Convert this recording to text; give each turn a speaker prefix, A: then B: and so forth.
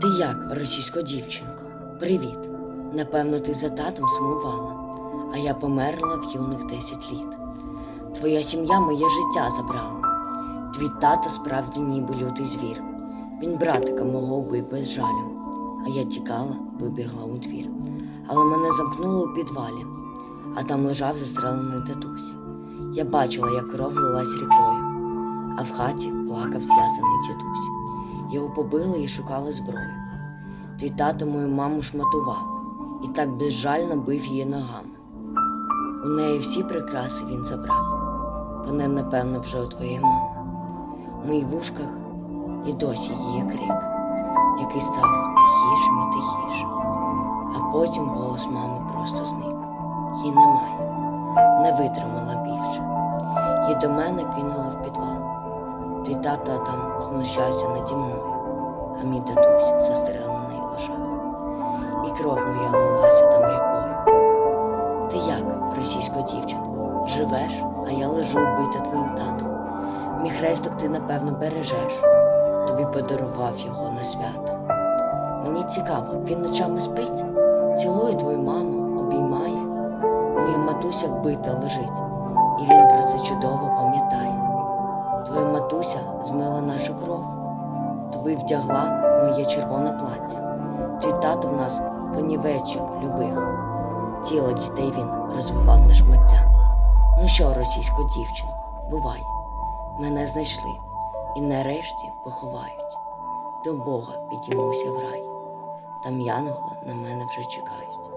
A: Ти як, російсько дівчинко? Привіт. Напевно, ти за татом сумувала, а я померла в юних 10 літ. Твоя сім'я моє життя забрала. Твій тато справді ніби лютий звір. Він братика мого убив без жалю, а я тікала, вибігла у двір. Але мене замкнуло у підвалі, а там лежав застрелений татусь. Я бачила, як кров лилась рікою, а в хаті плакав зв'язаний дідусь. Його побили і шукали зброю. Твій тато мою маму шматував і так безжально бив її ногами. У неї всі прикраси він забрав. Вони, напевно, вже у твоєї мами. У моїх вушках і досі її крик, який став тихішим і тихішим. А потім голос мами просто зник. Її немає, не витримала більше. Її до мене кинуло в підвал. Твій тато там знущався наді мною, а мій татусь застрелений лежав. І кров моя лилася там рікою. Ти як, російсько дівчинко, живеш, а я лежу вбита твоїм татом. Мій хресток ти, напевно, бережеш, тобі подарував його на свято. Мені цікаво, він ночами спить, цілує твою маму, обіймає. Моя матуся вбита лежить, і він про це чудово тобі вдягла моє червоне плаття. Твій тато в нас понівечив, любив. Тіло дітей він розвивав на шмаття. Ну що, російсько дівчинко, бувай, мене знайшли і нарешті поховають. До Бога підіймуся в рай. Там янголи на мене вже чекають.